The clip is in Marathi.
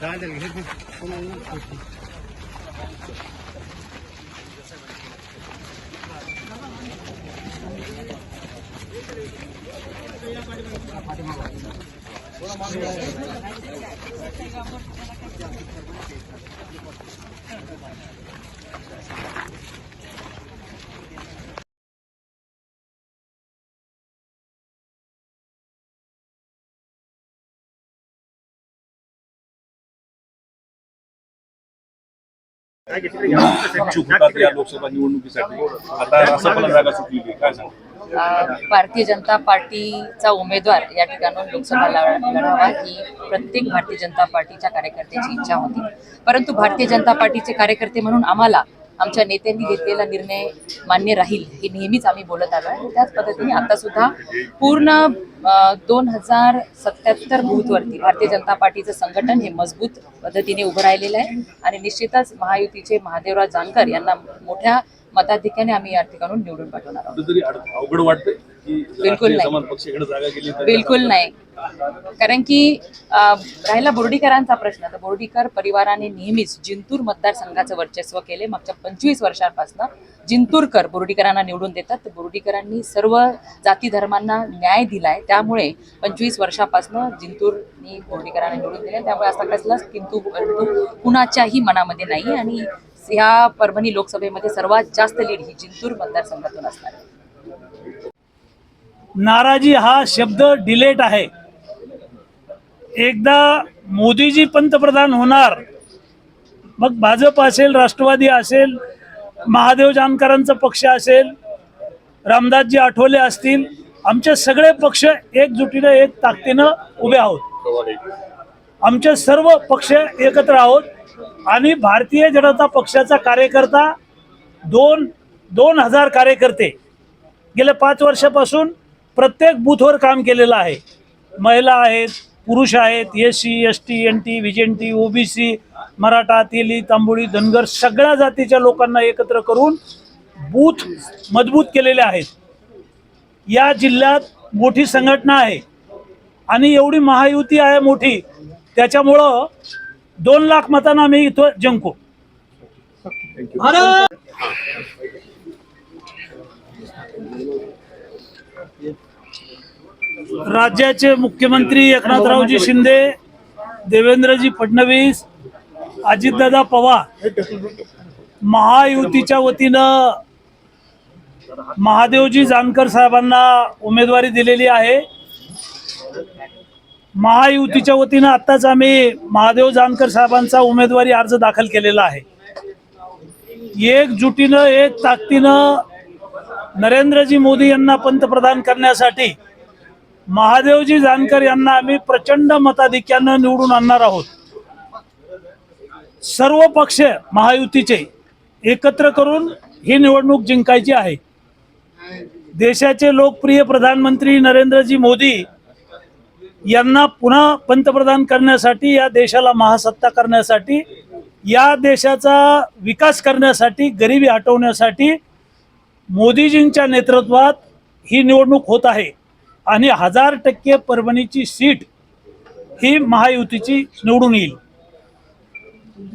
Dale, el jefe, toma uno. Thank you. इच्छुक होतात या लोकसभा निवडणुकीसाठी. आता रासपाला जागा सुटलेली आहे. काय भारतीय जनता पार्टीचा उमेदवार या ठिकाणून लोकसभा लढावा ही प्रत्येक भारतीय जनता पार्टीच्या कार्यकर्त्याची इच्छा होती. परंतु भारतीय जनता पार्टीचे कार्यकर्ते म्हणून आम्हाला आमच्या नेत्यांनी घेतलेला निर्णय मान्य राहील हे नेहमीच आम्ही बोलत आलो आहे. त्याच पद्धतीने आता सुद्धा पूर्ण दोन हजार सत्याहत्तर बूथवरती भारतीय जनता पार्टीचं संघटन हे मजबूत पद्धतीने उभं राहिलेलं आहे. आणि निश्चितच महायुतीचे महादेवराव जानकर यांना मोठ्या मताधिक्याने आम्ही या ठिकाणून निवडून पाठवणार आहोत. अवघड वाटतंय. बिलकुल नाही. बिलकुल नाही. कारण की राहिला बोर्डीकरांचा प्रश्न. तर बोर्डीकर परिवाराने नेहमीच जिंतूर मतदारसंघाचं वर्चस्व केले. मागच्या पंचवीस वर्षांपासून जिंतूरकर बोर्डीकरांना निवडून देतात. तर बोर्डीकरांनी सर्व जाती धर्मांना न्याय दिलाय. त्यामुळे पंचवीस वर्षापासून जिंतूरनी बोर्डीकरांना निवडून दिले. त्यामुळे असा कसलाच किंतु परंतु कुणाच्याही मनामध्ये नाही. आणि ह्या परभणी लोकसभेमध्ये सर्वात जास्त लीड ही जिंतूर मतदारसंघातून असणार आहे. नाराजी हा शब्द डिलेट आहे. एकदा मोदीजी पंतप्रधान होणार मग भाजप असेल राष्ट्रवादी असेल महादेव जानकरांचा पक्ष असेल रामदासजी आठवले असतील आमचे सगळे पक्ष एकजुटीनं एक ताकदीनं उभे आहोत. आमचे सर्व पक्ष एकत्र आहोत आणि भारतीय जनता पक्षाचा कार्यकर्ता दोन दोन हजार कार्यकर्ते गेल्या पाच वर्षापासून प्रत्येक बूथवर काम केलेलं आहे. महिला आहेत पुरुष आहेत S C S T N T V N T OBC Maratha Teli Tamboli Dhangar सगळ्या जातीच्या लोकांना एकत्र करून बूथ मजबूत केलेले आहेत. या जिल्ह्यात मोठी संघटना आहे आणि एवढी महायुती आहे मोठी त्याच्यामुळं दोन लाख मतांना आम्ही इथं जिंकू. राज्याचे मुख्यमंत्री एकनाथरावजी शिंदे देवेंद्रजी फडणवीस अजितदादा पवार महायुतीच्या वतीनं महादेवजी जानकर साहेबांना उमेदवारी दिलेली आहे. महायुतीच्या वतीनं आत्ताच आम्ही महादेव जानकर साहेबांचा उमेदवारी अर्ज दाखल केलेला आहे. एकजुटीनं एक ताकदीनं नरेंद्रजी मोदी यांना पंतप्रधान करण्यासाठी महादेवजी जानकर यांना आम्ही प्रचंड मताधिक्यानं निवडून आणणार आहोत. सर्व पक्ष महायुतीचे एकत्र करून ही निवडणूक जिंकायची आहे. देशाचे लोकप्रिय प्रधानमंत्री नरेंद्रजी मोदी यांना पुन्हा पंतप्रधान करण्यासाठी या देशाला महासत्ता करण्यासाठी या देशाचा विकास करण्यासाठी गरिबी हटवण्यासाठी मोदीजींच्या नेतृत्वात ही निवडणूक होत आहे. आणि हजार टक्के परभणीची सीट ही महायुतीची निवडून येईल.